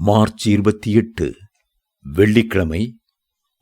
March இருபத்தி எட்டு வெள்ளிக்கிழமை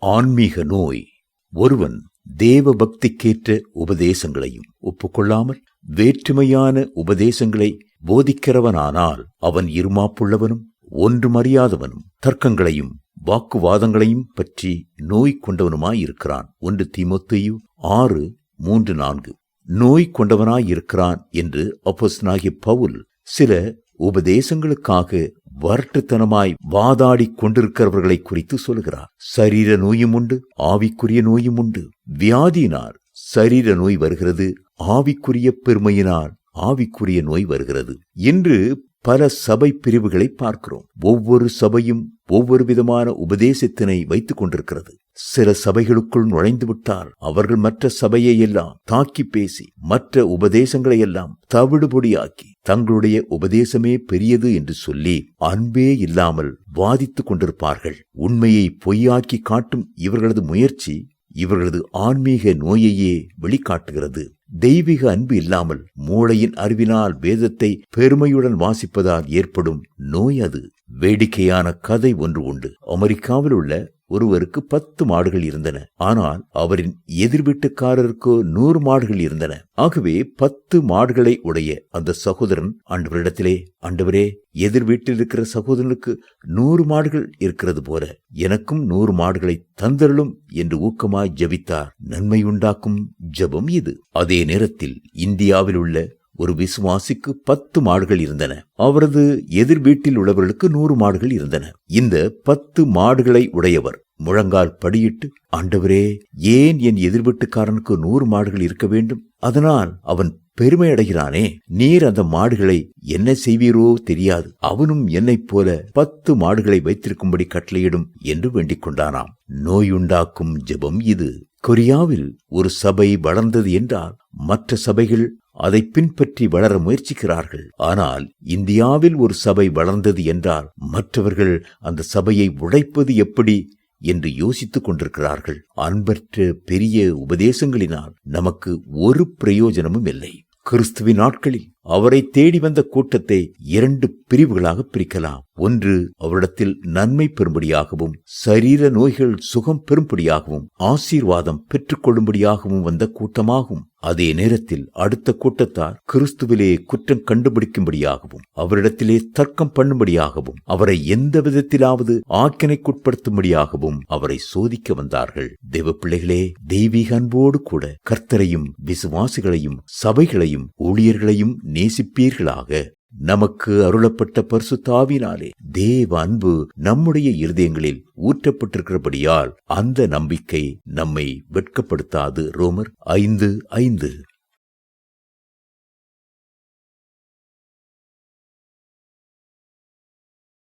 ஆன்மீக நோய். ஒருவன் தேவ பக்திக்கேற்ற உபதேசங்களையும் ஒப்புக்கொள்ளாமல் வேற்றுமையான உபதேசங்களை போதிக்கிறவனானால் அவன் இருமாப்புள்ளவனும் ஒன்றுமறியாதவனும் தர்க்கங்களையும் வாக்குவாதங்களையும் பற்றி நோய் கொண்டவனுமாயிருக்கிறான் ஒன்று தீமோத்தேயு ஆறு மூன்று நான்கு. நோய் கொண்டவனாயிருக்கிறான் என்று அப்போஸ்தலனாகிய பவுல் சில உபதேசங்களுக்காக வரட்டுத்தனமாய் வாதாடிக் கொண்டிருக்கிறவர்களை குறித்து சொல்கிறார் சரீர நோயும் உண்டு ஆவிக்குரிய நோயும் உண்டு. வியாதியினால் சரீர நோய் வருகிறது ஆவிக்குரிய பெருமையினால் ஆவிக்குரிய நோய் வருகிறது. இன்று பல சபை பிரிவுகளை பார்க்கிறோம். ஒவ்வொரு சபையும் ஒவ்வொரு விதமான உபதேசத்தினை வைத்துக் கொண்டிருக்கிறது. சில சபைகளுக்குள் நுழைந்து விட்டால் அவர்கள் மற்ற சபையை எல்லாம் தாக்கி பேசி மற்ற உபதேசங்களை எல்லாம் தவிடுபொடியாக்கி தங்களுடைய உபதேசமே பெரியது என்று சொல்லி அன்பே இல்லாமல் வாதித்துக் கொண்டிருப்பார்கள். உண்மையை பொய்யாக்கி காட்டும் இவர்களது முயற்சி இவர்களது ஆன்மீக நோயையே வெளிக்காட்டுகிறது. தெய்வீக அன்பு இல்லாமல் மூளையின் அறிவினால் வேதத்தை பெருமையுடன் வாசிப்பதால் ஏற்படும் நோய் அது. வேடிக்கையான கதை ஒன்று உண்டு. அமெரிக்காவில் உள்ள ஒருவருக்கு பத்து மாடுகள் இருந்தன. ஆனால் அவரின் எதிர் வீட்டுக்காரருக்கோ நூறு மாடுகள் இருந்தன. ஆகவே பத்து மாடுகளை உடைய அந்த சகோதரன் ஆண்டவரிடத்திலே ஆண்டவரே எதிர் வீட்டில் இருக்கிற சகோதரனுக்கு நூறு மாடுகள் இருக்கிறது போல எனக்கும் நூறு மாடுகளை தந்தருளும் என்று ஊக்கமாய் ஜபித்தார். நன்மையுண்டாக்கும் ஜபம் இது. அதே நேரத்தில் இந்தியாவில் உள்ள ஒரு விசுவாசிக்கு பத்து மாடுகள் இருந்தன. அவரது எதிர் வீட்டில் உள்ளவர்களுக்கு நூறு மாடுகள் இருந்தன. இந்த பத்து மாடுகளை உடையவர் முழங்கால் படியிட்டு ஆண்டவரே ஏன் என் எதிர்வீட்டுக்காரனுக்கு நூறு மாடுகள் இருக்க வேண்டும்? அதனால் அவன் பெருமை அடைகிறானே. நீர் அந்த மாடுகளை என்ன செய்வீரோ தெரியாது. அவனும் என்னைப் போல பத்து மாடுகளை வைத்திருக்கும்படி கட்டளையிடும் என்று வேண்டிக் கொண்டானாம். நோயுண்டாக்கும் ஜெபம் இது. கொரியாவில் ஒரு சபை வளர்ந்தது என்றால் மற்ற சபைகள் அதை பின்பற்றி வளர முயற்சிக்கிறார்கள். ஆனால் இந்தியாவில் ஒரு சபை வளர்ந்தது என்றால் மற்றவர்கள் அந்த சபையை உடைப்பது எப்படி என்று யோசித்துக் கொண்டிருக்கிறார்கள். அன்பற்ற பெரிய உபதேசங்களினால் நமக்கு ஒரு பிரயோஜனமும் இல்லை. கிறிஸ்துவின் நாட்களில் அவரை தேடி வந்த கூட்டத்தை இரண்டு பிரிவுகளாக பிரிக்கலாம். ஒன்று அவரிடத்தில் நன்மை பெறும்படியாகவும் சரீர நோய்கள் சுகம் பெறும்படியாகவும் ஆசீர்வாதம் பெற்றுக்கொள்ளும்படியாகவும் வந்த கூட்டமாகும். அதே நேரத்தில் அடுத்த கூட்டத்தார் கிறிஸ்துவிலே குற்றம் கண்டுபிடிக்கும்படியாகவும் அவரிடத்திலே தர்க்கம் பண்ணும்படியாகவும் அவரை எந்த விதத்திலாவது ஆக்கினைக்குட்படுத்தும்படியாகவும் அவரை சோதிக்க வந்தார்கள். தேவ பிள்ளைகளே தெய்வீக அன்போடு கூட கர்த்தரையும் விசுவாசிகளையும் சபைகளையும் ஊழியர்களையும் நேசிப்பீர்களாக. நமக்கு அருளப்பட்ட பரிசுத்தாவினாலே தேவ அன்பு நம்முடைய இருதயங்களில் ஊற்றப்பட்டிருக்கிறபடியால் அந்த நம்பிக்கை நம்மை வெட்கப்படுத்தாது. ரோமர் ஐந்து ஐந்து.